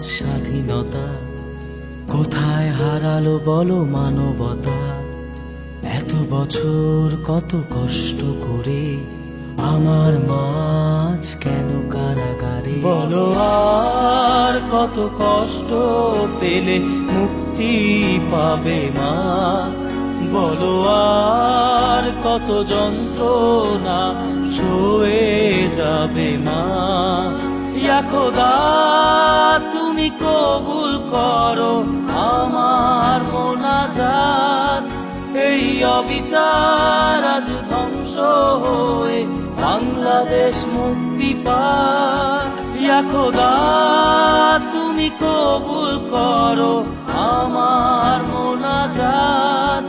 আজ স্বাধীনতা? কোথায় হারালো বলো মানবতা? এত বছর কত কষ্ট করে আমার মাছ কেন কারাগারে? বলো আর কত কষ্ট পেলে মুক্তি পাবে মা? বলো আর কত যন্ত্রণা সয়ে যাবে মা? খোদা তুমি কবুল করো আমার মোনাজাত। এই অবিচার আজ ধ্বংস হয়ে বাংলাদেশ মুক্তি পাক। খোদা, তুমি কবুল করো আমার মোনাজাত।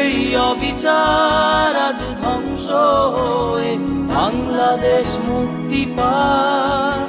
এই অবিচার আজ ধ্বংস হয়ে বাংলাদেশ মুক্তি পাক।